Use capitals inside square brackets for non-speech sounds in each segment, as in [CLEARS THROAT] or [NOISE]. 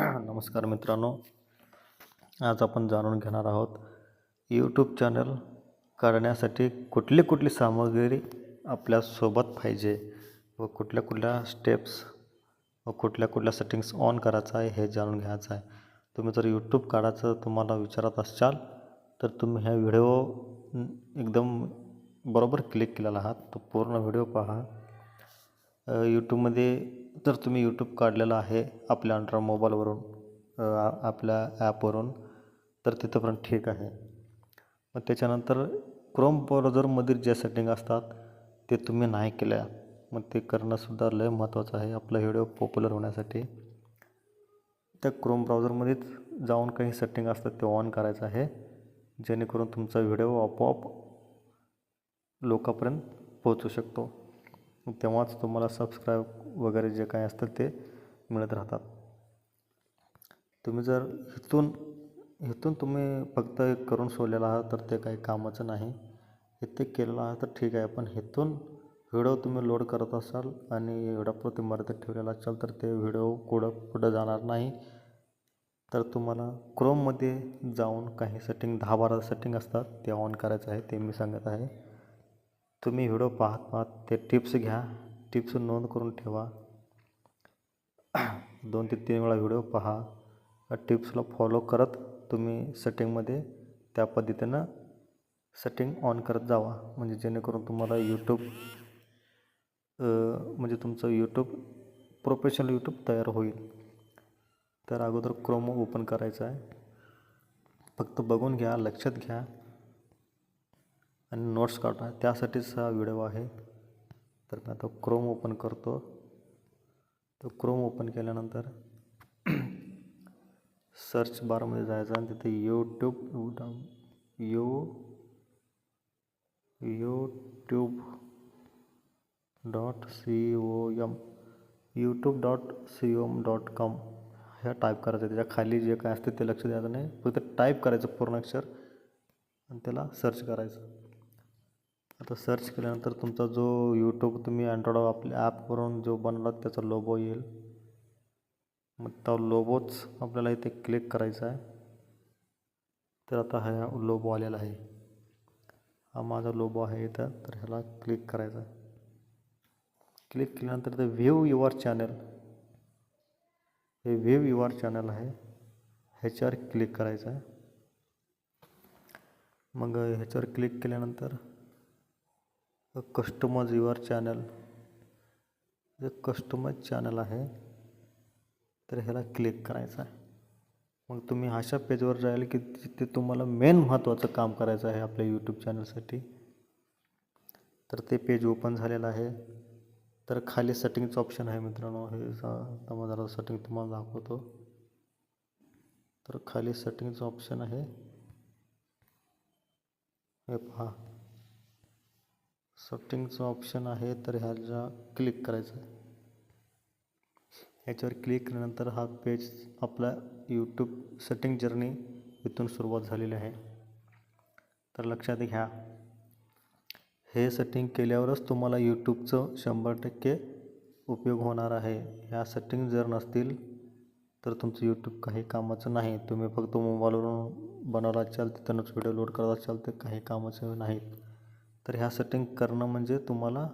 नमस्कार मित्रांनो. आज आपण जाणून घेणार आहोत यूट्यूब चॅनल काढण्यासाठी कुठली कुठली सामग्री आपल्यासोबत पाहिजे व कुठल्या कुठल्या स्टेप्स व कुठल्या कुठल्या सेटिंग्स ऑन करायचं आहे हे जाणून घ्यायचं आहे. तुम्ही जर यूट्यूब काढायचं तुम्हाला विचारत असाल तर तुम्ही ह्या व्हिडिओ एकदम बरोबर क्लिक केलेला आहात. तो पूर्ण व्हिडिओ पहा. यूट्यूबमध्ये जर तुम्ही यूट्यूब काढलेला आहे आपल्या अँड्रॉ मोबाईलवरून आपल्या ॲपवरून तर तिथंपर्यंत ठीक आहे. मग त्याच्यानंतर क्रोम ब्राउझरमधील जे सेटिंग असतात ते तुम्ही नाही केल्या. मग ते करणंसुद्धा लय महत्त्वाचं आहे. आपला व्हिडिओ पॉप्युलर होण्यासाठी. त्या क्रोम ब्राउझरमध्येच जाऊन काही सेटिंग असतात ते ऑन करायचं आहे. जेणेकरून तुमचा व्हिडिओ आपोआप लोकांपर्यंत पोहोचू शकतो. तेव्हाच तुम्हाला सबस्क्राईब वगैरे जे काही असतं ते मिळत राहतात. तुम्ही जर इथून इथून तुम्ही फक्त करून सोडलेला आहात तर ते काही कामाचं नाही. इथे केलेलं आहात तर ठीक आहे. पण इथून व्हिडिओ तुम्ही लोड करत असाल आणि एवढ्यापुरती मर्यादित ठेवलेला असाल तर ते व्हिडिओ कुठं पुढं जाणार नाही. तर तुम्हाला क्रोममध्ये जाऊन काही सेटिंग दहा बारा सेटिंग असतात ते ऑन करायचं आहे ते मी सांगत आहे. तुम्ही व्हिडिओ पाहत पाहत ते टिप्स घ्या. टिप्स नोंद करून ठेवा. [CLEARS THROAT] दोन ते तीन वेळा व्हिडिओ पहा. टिप्सला फॉलो करत तुम्ही सेटिंगमध्ये त्या पद्धतीनं सेटिंग ऑन करत जावा. म्हणजे जेणेकरून तुम्हाला यूट्यूब म्हणजे तुमचं यूट्यूब प्रोफेशनल यूट्यूब तयार होईल. तर अगोदर क्रोम ओपन करायचं आहे. फक्त बघून घ्या लक्षात घ्या. आणि नोट्स काढा. त्यासाठीच हा व्हिडिओ आहे. तर मी आता क्रोम ओपन करतो. तो क्रोम ओपन केल्यानंतर सर्च बारमध्ये जायचं आणि तिथे YouTube U YouTube dot C O M YouTube dot C ओम डॉट कॉम ह्या टाईप करायचं त्याच्याखाली जे काय असते ते लक्ष द्यायचं नाही. फक्त टाईप करायचं पूर्ण अक्षर आणि त्याला सर्च करायचं. आता सर्च केल्यानंतर तुमचा जो यूट्यूब तुम्ही अँड्रॉइड आपल्या ॲपवरून जो बनवला त्याचा लोबो येईल. मग तो लोबोच आपल्याला इथे क्लिक करायचा आहे. तर आता हा लोबो आलेला आहे. हा माझा लोबो आहे इथं. तर ह्याला क्लिक करायचा आहे. क्लिक केल्यानंतर ते व्ह्यू युअर चॅनल हे व्ह्यू युअर चॅनल आहे. ह्याच्यावर क्लिक करायचं आहे. मग ह्याच्यावर क्लिक केल्यानंतर कस्टमर युअर चॅनल जे कस्टमर चॅनल आहे. तर ह्याला क्लिक करायचं आहे. मग तुम्ही अशा पेजवर जाईल की तिथे तुम्हाला मेन महत्त्वाचं काम करायचं आहे आपल्या यूट्यूब चॅनलसाठी तर ते पेज ओपन झालेलं आहे. तर खाली सेटिंगचं ऑप्शन आहे मित्रांनो. हे जरा सेटिंग तुम्हाला दाखवतो. तर खाली सेटिंगचं ऑप्शन आहे. हे पहा. सेटिंगचं ऑप्शन आहे तर ह्याला क्लिक करायचं आहे. ह्याच्यावर क्लिक केल्यानंतर हा पेज आपला यूट्यूब सेटिंग जर्नी इथून सुरुवात झालेली आहे. तर लक्षात घ्या हे सेटिंग केल्यावरच तुम्हाला यूट्यूबचं शंभर टक्के उपयोग होणार आहे. ह्या सेटिंग जर नसतील तर तुमचं यूट्यूब काही कामाचं नाही. तुम्ही फक्त मोबाईलवरून बनवला असाल तिथूनच व्हिडिओ लोड करत असाल तर काही कामाचं नाहीत तर ह्या सेटिंग करणं म्हणजे तुम्हाला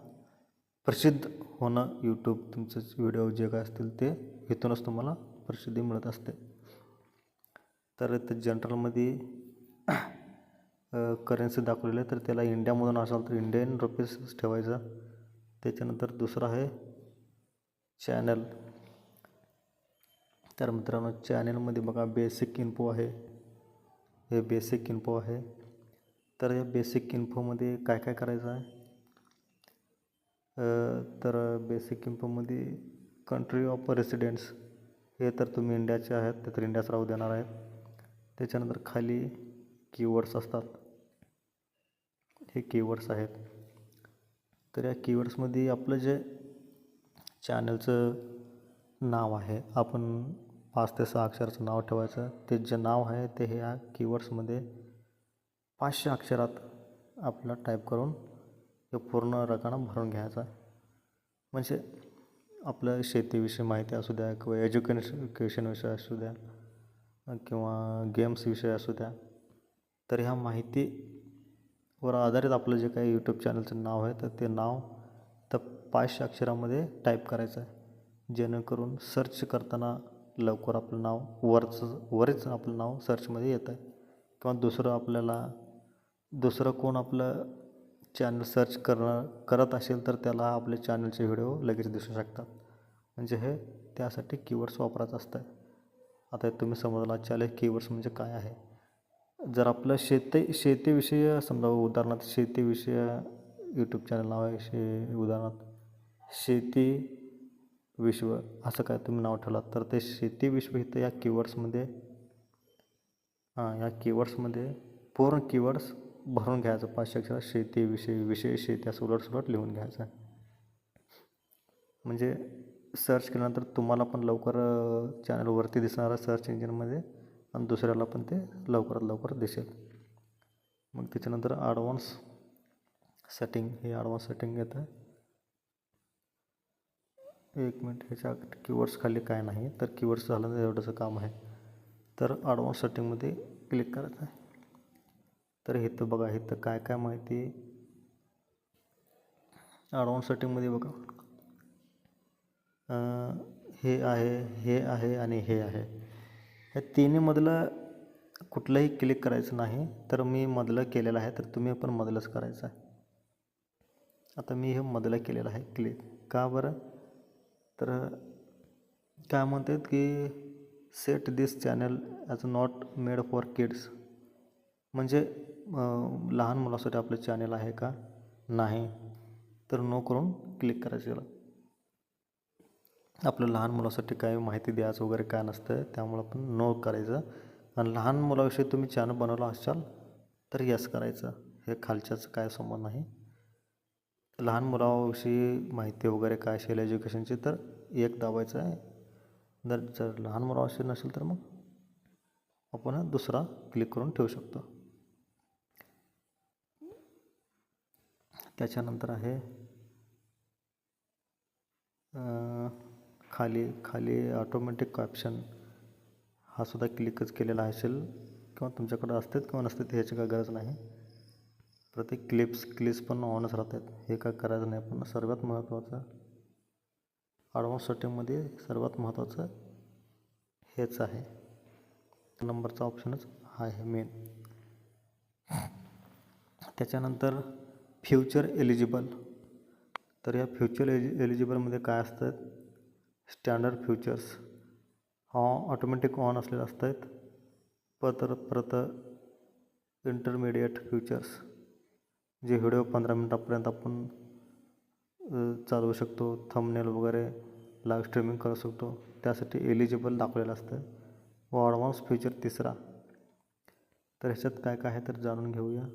प्रसिद्ध होणं यूट्यूब तुमचं व्हिडिओ जे काय असतील ते इथूनच तुम्हाला प्रसिद्धी मिळत असते. तर ते जनरलमध्ये करन्सी दाखवलेली आहे तर त्याला इंडियामधून असाल तर इंडियन रुपीज ठेवायचं. त्याच्यानंतर दुसरं आहे चॅनल तर मित्रांनो चॅनलमध्ये बघा बेसिक इन्फो आहे. हे बेसिक इन्फो आहे. तर या बेसिक इन्फोमध्ये काय काय करायचं आहे? तर बेसिक इन्फोमध्ये कंट्री ऑफ रेसिडेंट्स हे तर तुम्ही इंडियाचे आहेत तर इंडियाच राहू देणार आहेत. त्याच्यानंतर खाली कीवर्ड्स असतात. हे कीवर्ड्स आहेत. तर या कीवर्ड्समध्ये आपलं जे चॅनलचं नाव आहे आपण पाच ते सहा अक्षराचं नाव ठेवायचं. ते जे नाव आहे ते ह्या कीवर्ड्समध्ये पाचशे अक्षरात आपला टाईप करून हे पूर्ण रकाना भरून घ्यायचा. म्हणजे आपलं शेतीविषयी माहिती असू द्या किंवा एज्युकेशन विषय असू द्या किंवा गेम्स विषय असू द्या तर ह्या माहितीवर आधारित आपलं जे काही यूट्यूब चॅनलचं नाव आहे तर ते नाव तर पाचशे अक्षरामध्ये टाईप करायचं आहे. जेणेकरून सर्च करताना लवकर आपलं नाव वरचं वरच आपलं नाव सर्चमध्ये येतं आहे किंवा दुसरं आपल्याला दुसरं कोण आपलं चॅनल सर्च करणं करत असेल तर त्याला आपले चॅनलचे व्हिडिओ लगेच दिसू शकतात. म्हणजे हे त्यासाठी कीवर्ड्स वापरायचं असतं आता तुम्ही समजला चालेल कीवर्ड्स म्हणजे काय आहे. जर आपलं शेती शेतीविषयी समजा उदाहरणार्थ शेतीविषयी यूट्यूब चॅनल नाव आहे शे उदाहरणार्थ शेती विश्व असं काय तुम्ही नाव ठेवलात तर ते शेती विश्व इथं या कीवर्ड्समध्ये हां या कीवर्ड्समध्ये पूर्ण कीवर्ड्स भरून घ्यायचं. पाचशे अक्षरात शेतीविषयी विषय शेती असं उलट सुलट लिहून घ्यायचं. म्हणजे सर्च केल्यानंतर तुम्हाला पण लवकर चॅनलवरती दिसणारा सर्च इंजिनमध्ये आणि दुसऱ्याला पण ते लवकरात लवकर दिसेल. मग त्याच्यानंतर ॲडव्हान्स सेटिंग हे ॲडव्हान्स सेटिंग येतं एक मिनिट ह्याच्या कीवर्ड्स खाली काय नाही तर कीवर्ड्स झालं तर एवढंचं काम आहे. तर ॲडव्हान्स सेटिंगमध्ये क्लिक करायचं आहे. तर इथं बघा इथं काय काय माहिती? ॲडव्हान्स सेटिंगमध्ये बघा. हे आहे हे आहे आणि हे आहे. ह्या तिन्हीमधलं कुठलंही क्लिक करायचं नाही. तर मी मधलं केलेलं आहे तर तुम्ही पण मधलंच करायचं आहे. आता मी हे मधलं केलेलं आहे क्लिक का बरं? तर काय म्हणतात की set this channel as not made for kids म्हणजे लहान मुलासाठी आपलं चॅनल आहे का? नाही. तर नो करून क्लिक करायचं त्याला आपलं लहान मुलासाठी काही माहिती द्यायचं वगैरे काय नसतं त्यामुळं आपण नो करायचं. आणि लहान मुलाविषयी तुम्ही चॅनल बनवला असाल तर यस करायचं. हे खालच्याचं काय संबंध नाही. लहान मुलाविषयी माहिती वगैरे काय असेल एज्युकेशनची तर एक दाबायचं आहे. जर जर लहान मुलं मुलाविषयी नसेल तर मग आपण दुसरा क्लिक करून ठेवू शकतो. त्याच्यानंतर आहे खाली खाली ऑटोमॅटिक कॅप्शन हा सुद्धा क्लिकच केलेला असेल किंवा तुमच्याकडं असतात किंवा नसतात ह्याची काय गरज नाही. प्रत्येक क्लिप्स क्लिप्स पण ऑनच राहतात. हे काय करायचं नाही. पण सर्वात महत्त्वाचं ॲडव्हान्स सेटिंगमध्ये सर्वात महत्त्वाचं हेच आहे. नंबरचा ऑप्शनच हा आहे मेन त्याच्यानंतर फ्युचर एलिजिबल तर या फ्युचर एलि एलिजिबलमध्ये काय असतात स्टँडर्ड फ्युचर्स हा ऑटोमॅटिक ऑन असलेले असतात परत परत इंटरमिडिएट फ्युचर्स जे व्हिडिओ पंधरा मिनटापर्यंत आपण चालवू शकतो थंबनेल वगैरे लाईव्ह स्ट्रीमिंग करू शकतो. त्यासाठी एलिजिबल दाखवलेलं असतं. व ॲडव्हान्स फ्युचर तिसरा. तर ह्याच्यात काय काय आहे तर जाणून घेऊया.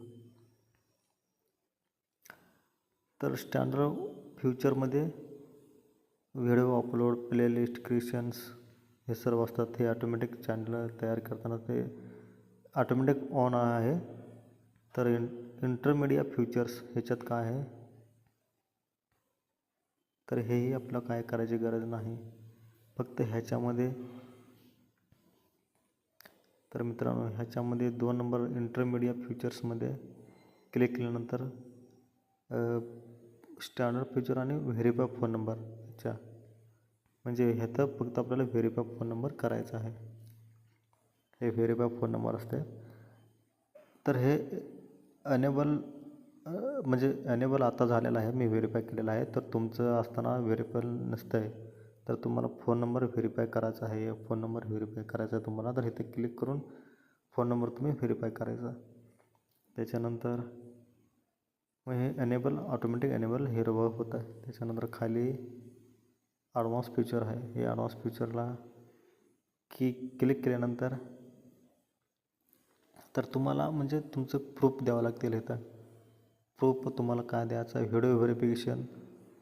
तर स्टँडर्ड फ्युचरमध्ये व्हिडिओ अपलोड प्लेलिस्ट क्रिएशन्स हे सर्व असतात. हे ऑटोमॅटिक चॅनल तयार करताना ते ऑटोमॅटिक ऑन आहे. तर इं इंटरमिडिया फ्युचर्स ह्याच्यात काय आहे? तर हेही आपलं काय करायची गरज नाही. फक्त ह्याच्यामध्ये तर मित्रांनो ह्याच्यामध्ये दोन नंबर इंटरमिडिया फ्युचर्समध्ये क्लिक केल्यानंतर स्टँडर्ड फीचर आणि व्हेरीफाय फोन नंबर ह्याच्या म्हणजे ह्याचं फक्त आपल्याला व्हेरीफाय फोन नंबर करायचा आहे. हे व्हेरीफाय फोन नंबर असते तर हे अनेबल म्हणजे ॲनेबल आता झालेलं आहे मी व्हेरीफाय केलेलं आहे. तर तुमचं असताना व्हेरीफाय नसतं आहे तर तुम्हाला फोन नंबर व्हेरीफाय करायचा आहे. फोन नंबर व्हेरीफाय करायचा आहे तुम्हाला. तर इथे क्लिक करून फोन नंबर तुम्ही व्हेरीफाय करायचा. त्याच्यानंतर मग हे एनेबल ऑटोमॅटिक एनेबल हे रवं होत आहे. त्याच्यानंतर खाली ॲडव्हान्स फीचर आहे. हे ॲडव्हान्स फीचरला की क्लिक केल्यानंतर तर तुम्हाला म्हणजे तुमचं प्रूफ द्यावं लागतील इथं. प्रूफ तुम्हाला काय द्यायचं video verification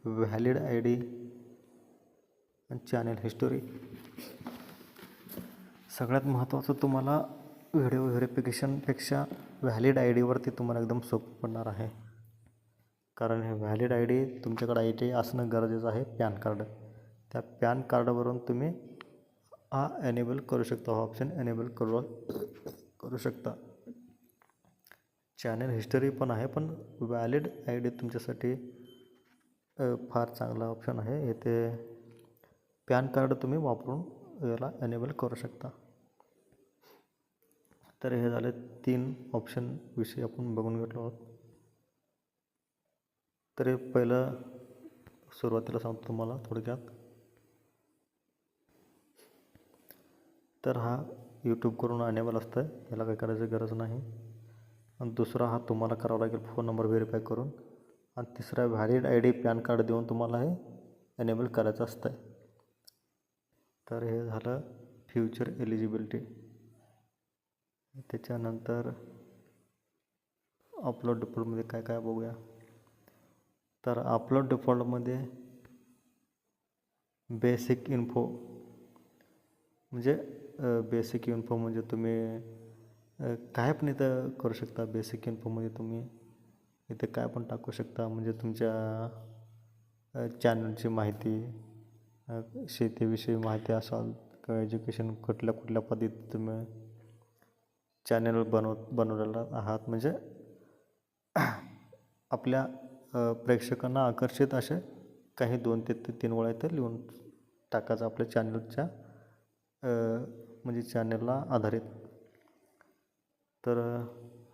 valid I D channel channel history. सगळ्यात महत्त्वाचं तुम्हाला व्हिडिओ व्हेरिफिकेशनपेक्षा व्हॅलिड आय डीवरती तुम्हाला एकदम सोपं पडणार आहे. कारण हे व्हॅलिड आय डी तुमच्याकडे आय डी असणं गरजेचं आहे पॅन कार्ड. त्या पॅन कार्डवरून तुम्ही हा एनेबल करू शकता हा ऑप्शन एनेबल करू करू शकता. चॅनल हिस्टरी पण आहे पण वॅलिड आय डी तुमच्यासाठी फार चांगला ऑप्शन आहे. येथे पॅन कार्ड तुम्ही वापरून याला एनेबल करू शकता. तर हे झाले तीन ऑप्शन विषयी आपण बघून घेतलो आहोत. तर हे पहिलं सुरुवातीला सांगतो तुम्हाला थोडक्यात. तर हा यूट्यूब करून अनेबल असतं याला काही करायची गरज नाही. आणि दुसरा हा तुम्हाला करावा लागेल फोन नंबर व्हेरीफाय करून. आणि तिसरा valid I D PAN card देऊन तुम्हाला हे एनेबल करायचं असतं तर हे झालं फ्युचर एलिजिबिलिटी त्याच्यानंतर अपलोड डिफॉल्टमध्ये काय काय बघूया. तर अपलोड डिफॉल्टमध्ये बेसिक इन्फो म्हणजे बेसिक इन्फो म्हणजे तुम्ही काय पण इथं करू शकता बेसिक इन्फोमध्ये तुम्ही. इथे काय पण टाकू शकता म्हणजे तुमच्या चॅनलची माहिती शेतीविषयी माहिती असाल किंवा एज्युकेशन कुठल्या कुठल्या पद्धतीत तुम्ही चॅनल बनव बनवलेला आहात. म्हणजे आपल्या प्रेक्षकांना आकर्षित असे काही दोन ते ते तीन वेळा इथं लिहून टाकायचं आपल्या चॅनलच्या म्हणजे चॅनलला आधारित. तर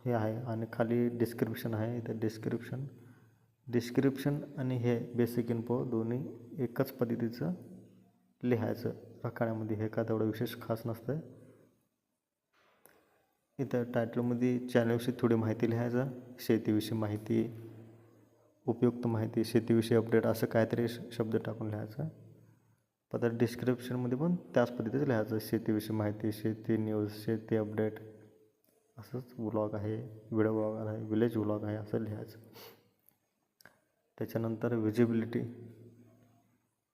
हे आहे आणि खाली डिस्क्रिप्शन आहे. इथं डिस्क्रिप्शन डिस्क्रिप्शन आणि हे बेसिक इन्फो दोन्ही एकच पद्धतीचं लिहायचं. रकाण्यामध्ये हे का तेवढं विशेष खास नसतं इथं टायटलमध्ये चॅनलविषयी थोडी माहिती लिहायचं. शेतीविषयी माहिती उपयुक्त माहिती शेतीविषयी अपडेट असं काहीतरी श- शब्द टाकून लिहायचं. परत डिस्क्रिप्शनमध्ये पण त्याच पद्धतीचं लिहायचं. शेतीविषयी माहिती शेती न्यूज शेती अपडेट असंच व्लॉग आहे व्हिडिओ व्लॉग आहे विलेज व्लॉग आहे असं लिहायचं. त्याच्यानंतर विजिबिलिटी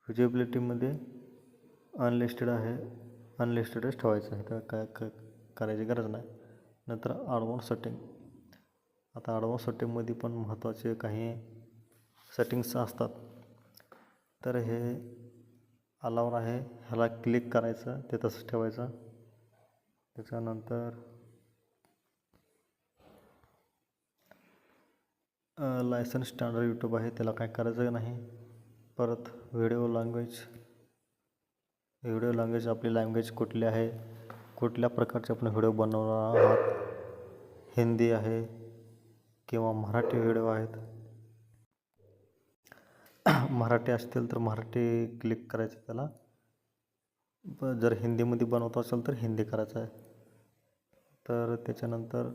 विजिबिलिटीमध्ये अनलिस्टेड आहे अनलिस्टेडच ठेवायचं आहे. तर काय क करायची गरज नाही. नंतर ॲडव्हान्स सेटिंग आता ॲडव्हान्स सेटिंगमध्ये पण महत्त्वाचे काही सेटिंग्स असतात. तर हे अलावर आहे. ह्याला क्लिक करायचं ते तसंच ठेवायचं. त्याच्यानंतर लायसन्स स्टँडर्ड यूट्यूब आहे त्याला काय करायचं नाही. परत व्हिडिओ लँग्वेज व्हिडिओ लँग्वेज आपली लँग्वेज कुठली आहे कुठल्या प्रकारचे आपण व्हिडिओ बनवणार आहात. हिंदी आहे किंवा मराठी व्हिडिओ आहेत. मराठी असतील तर मराठी क्लिक करायचं त्याला. जर हिंदीमध्ये बनवत असेल तर हिंदी करायचं आहे. तर त्याच्यानंतर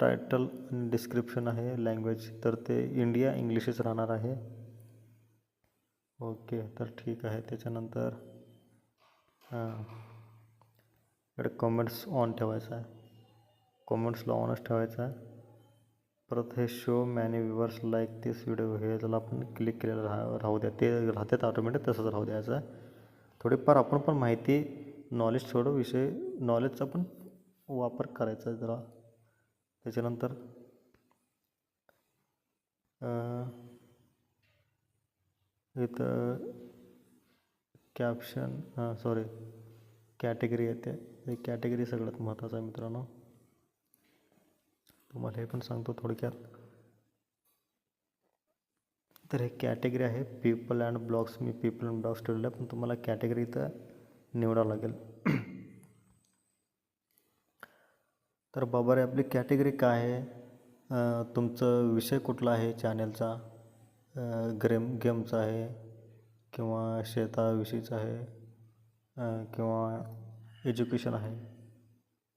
टायटल डिस्क्रिप्शन आहे लँग्वेज तर ते इंडिया इंग्लिशच राहणार आहे. ओके तर ठीक आहे. त्याच्यानंतर हां इकडे कमेंट्स ऑन ठेवायचं आहे. कमेंट्सला ऑनच ठेवायचं आहे. परत हे show many viewers like this video हे ज्याला आपण क्लिक केलेलं राह राहू द्या ते राहतात ऑटोमॅटिक तसंच राहू द्यायचं आहे. थोडीफार आपण पण माहिती नॉलेज थोडं विषय नॉलेजचा पण वापर करायचा आहे जरा. त्याच्यानंतर इथं कॅप्शन हां सॉरी कॅटेगरी येते. हे कॅटेगरी सगळ्यात महत्त्वाचं आहे मित्रांनो. तुम्हाला हे पण सांगतो थोडक्यात. तर हे कॅटेगरी आहे पीपल अँड ब्लॉग्स मी पीपल अँड ब्लॉग्स ठेवलेलं आहे पण तुम्हाला कॅटेगरी इथं निवडावं लागेल. तर बाबा रे आपली कॅटेगरी काय आहे? तुमचं विषय कुठला आहे चॅनलचा? ग्रेम गेमचा आहे किंवा शेताविषयीचा आहे? किंवा एज्युकेशन आहे?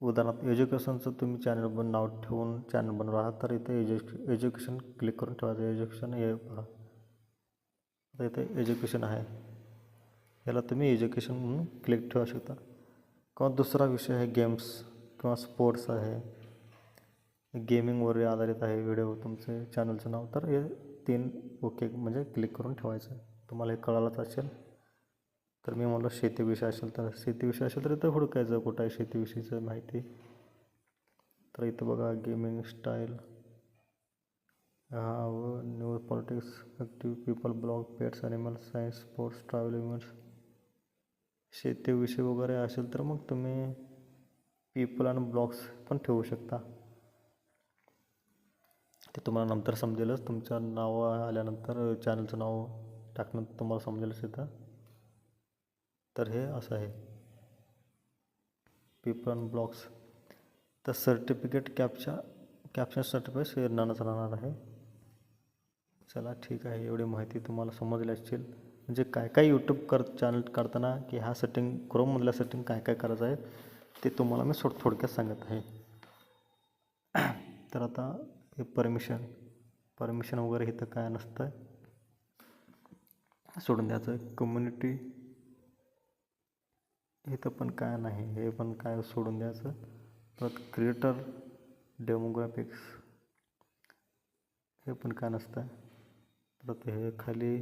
उदाहरणार्थ एज्युकेशनचं तुम्ही चॅनल बन नाव ठेवून चॅनल बनवा आहात तर इथे एज्यु एज्युकेशन क्लिक करून ठेवायचं एज्युकेशन हे पहा. आता इथे एज्युकेशन आहे. याला तुम्ही एज्युकेशन म्हणून क्लिक ठेवू शकता. किंवा दुसरा विषय आहे गेम्स. किंवा स्पोर्ट्स आहे गेमिंगवर आधारित आहे व्हिडिओ तुमचे चॅनलचं नाव तर हे तीन ओके म्हणजे क्लिक करून ठेवायचं तुम्हाला हे कळालंच असेल. तर मी म्हणलं शेतीविषय असेल तर शेतीविषय असेल तर इथं हुडकायचं कुठं आहे शेतीविषयीचं माहिती. तर इथं बघा गेमिंग स्टाईल हा news politics active people blog pets animal science sports travel events. शेतीविषयी वगैरे असेल तर मग तुम्ही पीपल आणि ब्लॉग्स पण ठेवू शकता. ते तुम्हाला नंतर समजेलच. तुमचं नाव आल्यानंतर चॅनलचं नाव टाकणं तुम्हाला समजेलच तिथं तर हे असं आहे. पीपल अँड ब्लॉग्स तर सर्टिफिकेट कॅपच्या कॅप्शन सर्टिफिकेट शेअरनानंच राहणार आहे. चला ठीक आहे. एवढी माहिती तुम्हाला समजली असेल म्हणजे काय काय यूट्यूब कर चॅनल काढताना की ह्या सेटिंग क्रोममधल्या सेटिंग काय काय करायचं आहे? ते तुम्हाला मी सोड थोडक्यात सांगत आहे. तर आता हे परमिशन परमिशन वगैरे इथं काय नसतं सोडून द्यायचं. कम्युनिटी इथं पण काय नाही हे पण काय सोडून द्यायचं. परत क्रिएटर डेमोग्राफिक्स हे पण काय नसतं परत हे खाली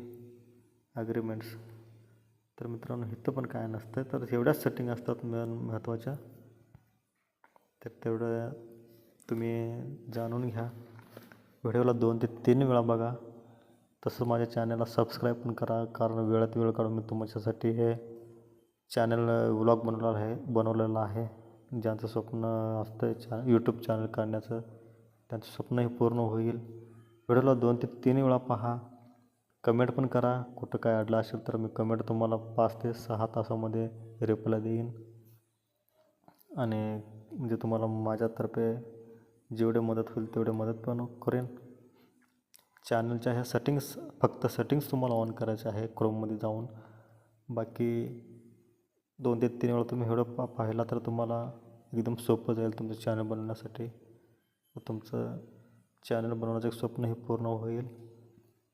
ॲग्रीमेंट्स तर मित्रांनो इथं पण काय नसतं तर एवढ्याच सेटिंग असतात मेन महत्त्वाच्या तर तेवढं तुम्ही जाणून घ्या. व्हिडिओला दोन ते तीन वेळा बघा. तसं माझ्या चॅनलला सबस्क्राईब पण करा कारण वेळात वेळ काढून मी तुमच्यासाठी हे चॅनल व्लॉग बनवला आहे बनवलेला आहे. ज्यांचं स्वप्न असतं चॅ यूट्यूब चॅनल काढण्याचं त्यांचं स्वप्नही पूर्ण होईल. व्हिडिओला दोन ते तीन वेळा पहा. कमेंट पण करा. कुठं काय अडलं असेल तर मी कमेंट तुम्हाला पाच ते सहा तासामध्ये रिप्लाय देईन. आणि म्हणजे तुम्हाला माझ्यातर्फे जेवढे मदत होईल तेवढे मदत पण करेन. चॅनलच्या ह्या सेटिंग्स फक्त सेटिंग्स तुम्हाला ऑन करायचे आहे क्रोममध्ये जाऊन. बाकी दोन ते तीन वेळा तुम्ही व्हिडिओ पा पाहिला तर तुम्हाला एकदम सोपं जाईल तुमचं चॅनल बनवण्यासाठी. तुमचं चॅनल बनवण्याचं एक स्वप्न हे पूर्ण होईल.